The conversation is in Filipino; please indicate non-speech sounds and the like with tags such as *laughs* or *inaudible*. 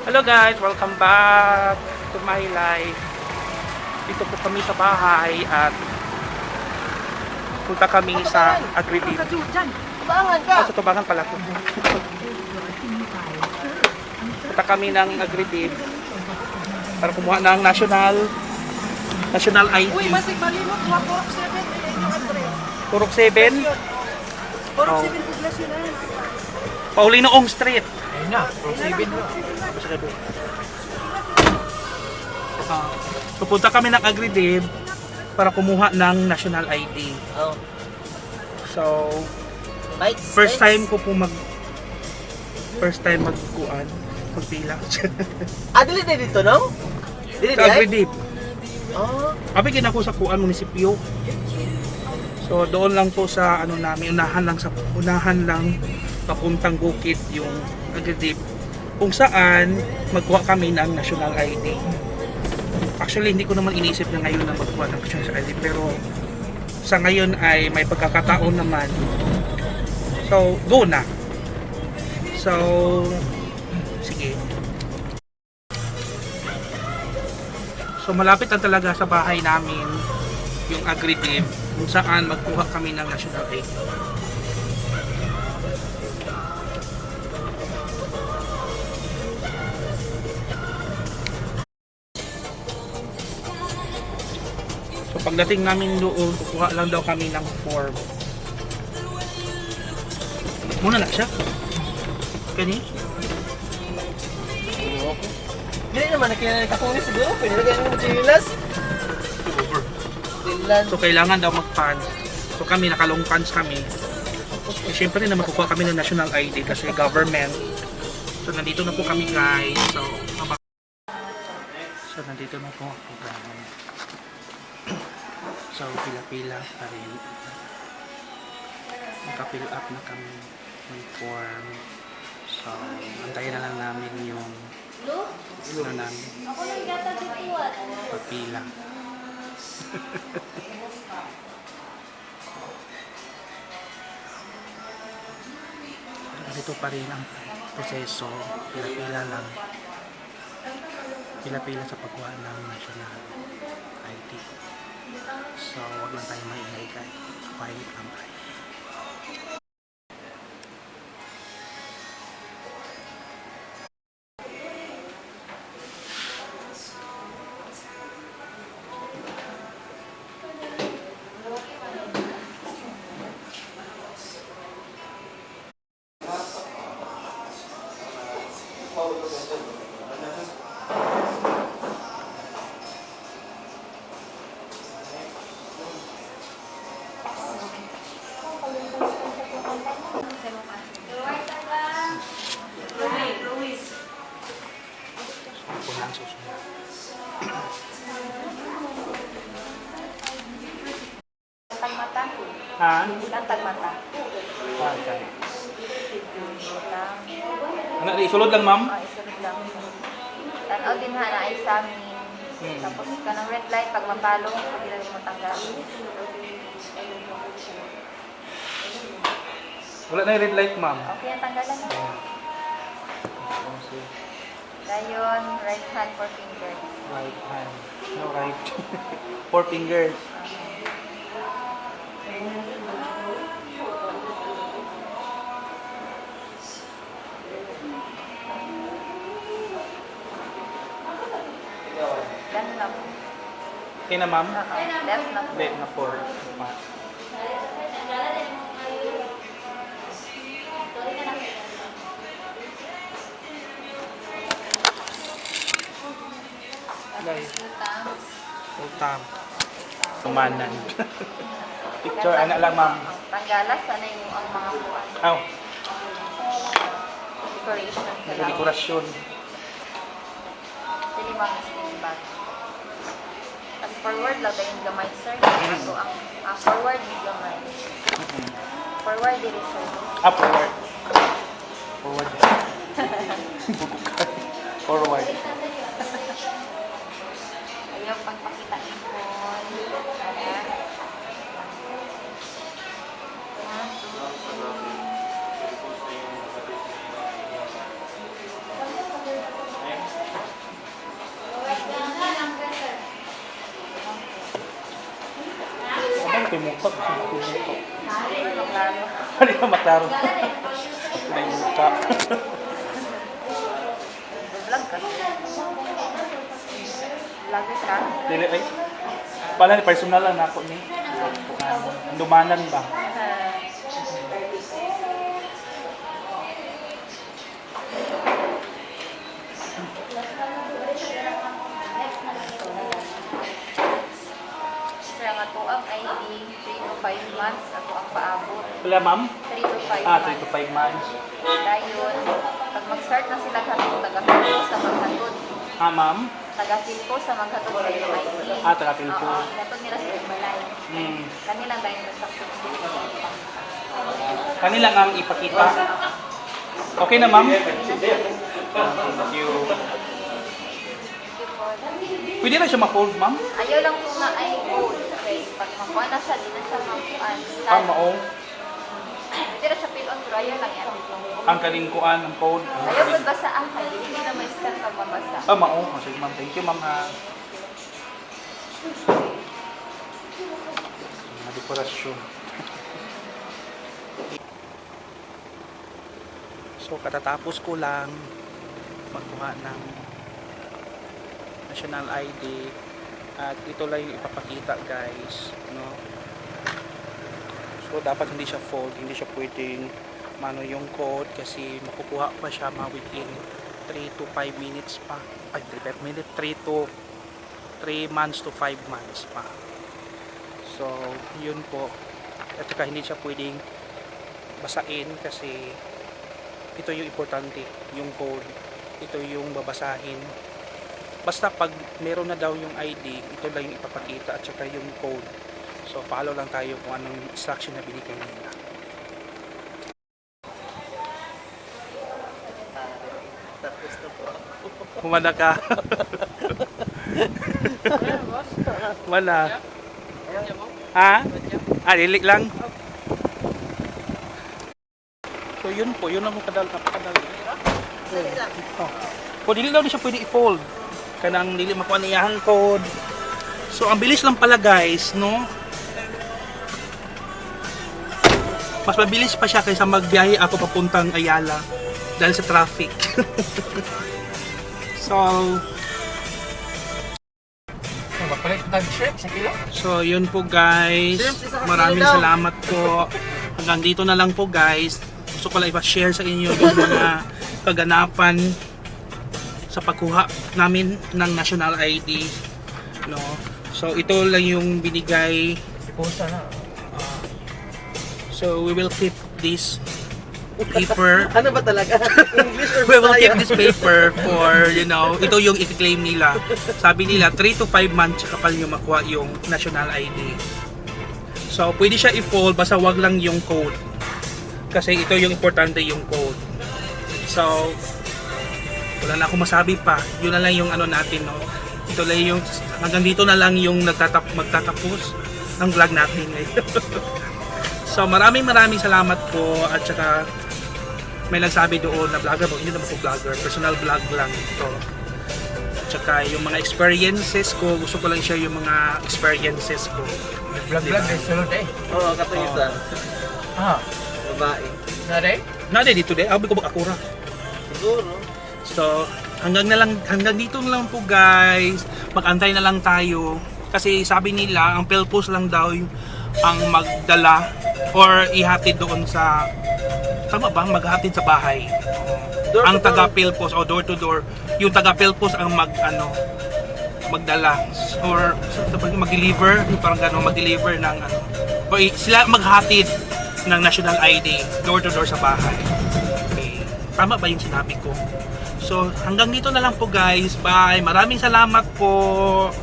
Hello guys, welcome back to my life. Dito po kami sa bahay at punta kami sa Agridiv. Bangan ka! Ah, sa tubangan pala ko. punta kami ng Agridiv para kumuha ng national national ID. Uy, masig malimot. Mga Porok 7. Ayan yung address. Turok 7, Porok Oh. 7 Poblacion na. Paulino Ong Street. Na, Pro 7 na. Ah, pupunta kami ng Agridiv para kumuha ng national ID. Oh. So, Lights. first time ko po mag first time magkuan magpila *laughs* Ah, dili na dito, no? Dili sa na? Agridiv. Oh. Abi kinako sa kuan munisipyo. So doon lang po sa ano namin unahan lang sa unahan lang papuntang bukid yung Agridiv kung saan magkuha kami ng national ID. Actually hindi ko naman inisip na ngayon na magkuha ng national ID pero sa ngayon ay may pagkakataon naman. So go na. So sige. So malapit na talaga sa bahay namin yung Agridiv kung saan magkuha kami ng national ID. So pagdating namin doon, kukuha lang daw kami ng form. Muna lang siya. Kani? Dili naman, nakinanay ka kung siguro. Pwede na ganyan Dilan. So kailangan daw mag-pants. So kami nakalong pants kami. Eh, Siyempre na makukuha kami ng national ID kasi government. So nandito na po kami guys. So, so nandito na po ako guys. So pila-pila pa rin. Naka-fill up na kami ng form. So antayin na lang namin yung ano namin. Pagpila. Ganito pa rin ang proseso, pila-pila lang. Pila-pila sa pagkuha ng national ID. So, wag lang tayo maingay kahit quiet lang tayo. Ha? Ilang tagmata? Okay. Ilang. Ano, isulod lang ma'am? Lang. Tanaw din ha na ay sa amin. Hmm. Tapos ka ng red light, pag mapalong, pag ilang mo tanggal. Wala na yung red light ma'am. Okay, ang tanggalan na. Dayon, right hand for finger. Right hand. No, right. *laughs* Four fingers. Left Okay na ma'am? Left na po. Hindi, na full time. Kumanan. *laughs* Picture, anak lang ma'am. ang tanggalas, sana yung ang mga buwan. Aw, Decoration loob. dekorasyon. Dili. As forward lang yung gamay, sir. Ako ang ah, forward yung gamay. Forward dili, sir. Up, forward. Forward. *laughs* forward. Ayaw pagpakita Ano klaro? Hindi ka maklaro. May mukha. Vlog ka. Vlogger ka? Dili ay. Pala ni personal lang ako ni. Dumanan ba? 5 months ato ang paabot. Wala ma'am? 3 to 5 Ah, months. 3 to 5 months. Dayon, pag mag-start na sila katong taga-fill po sa maghatod. Ah, ma'am? Taga-fill po sa maghatod sa ID. Ah, taga-fill po. Oo, katod nila sa balay. Hmm. Kanilang dayon sa success Kanilang ang ipakita. Okay na ma'am? Thank you. Pwede na siya ma-fold ma'am? Ayaw lang po nga ay gold. Okay, pag makuha na sa di na siya. Ah, mao. Hindi na siya fill on pero ayaw lang yan. Ang kalingkuan ng code. Ayaw po basa ang kanya. Hindi na may scan pag mabasa. Ah, mao. Oh, sige ma'am. Thank you ma'am ha. Mga dekorasyon. *laughs* So, katatapos ko lang magkuha ng national ID at ito lang yung ipapakita guys no? So dapat hindi siya fold hindi siya pwedeng mano yung code kasi makukuha pa siya ma within 3 to 5 minutes pa. Ay 3 5 minutes 3 to 3 months to 5 months pa. So yun po. At saka hindi siya pwedeng basain kasi ito yung importante yung code. Ito yung babasahin basta pag meron na daw yung ID ito lang yung ipapakita at saka yung code so follow lang tayo kung anong instruction na binigay nila na. Humana ka. *laughs* Wala. Ha? Ah, lilik lang. So yun po, yun ang kadal napakadali. Oh. Po dili daw di siya pwede i-fold. Kanang dili makuha niyahang code. So ang bilis lang pala guys, no? Mas mabilis pa siya kaysa magbiyahe ako papuntang Ayala dahil sa traffic. *laughs* so. So, yun po guys. Maraming salamat po. Hanggang dito na lang po guys. Gusto ko lang ipa-share sa inyo yung mga *laughs* kaganapan sa pagkuha namin ng national ID. No? So, ito lang yung binigay. Na. So, we will keep this *laughs* paper. Ano ba talaga? *laughs* English or we will keep this paper for, you know, ito yung i-claim nila. Sabi nila, 3 to 5 months kapal nyo makuha yung national ID. So, pwede siya i-fold, basta wag lang yung code. Kasi ito yung importante yung code. So, wala na akong masabi pa. Yun na lang yung ano natin, no. Ito lang yung, hanggang dito na lang yung nagtatap, magtatapos ng vlog natin ngayon. *laughs* so, maraming maraming salamat po at saka may nagsabi doon na vlogger mo, hindi naman po vlogger, personal vlog lang ito. Tsaka yung mga experiences ko, gusto ko lang share yung mga experiences ko. Vlog-vlog eh, sunod eh. Oo, katulisan. Ah, Babae. na? Nade dito de, abi ko ba akura. Siguro. So, hanggang na lang hanggang dito na lang po guys. Mag-antay na lang tayo kasi sabi nila ang Pelpos lang daw yung ang magdala or ihatid doon sa tama ba maghatid sa bahay. Door ang taga Pelpos o door to door, yung taga Pelpos ang mag ano magdala or mag-deliver, parang gano'n, mag-deliver ng ano. O i- sila maghatid ng national ID door to door sa bahay. Okay. Tama ba yung sinabi ko? So, hanggang dito na lang po guys. Bye. Maraming salamat po.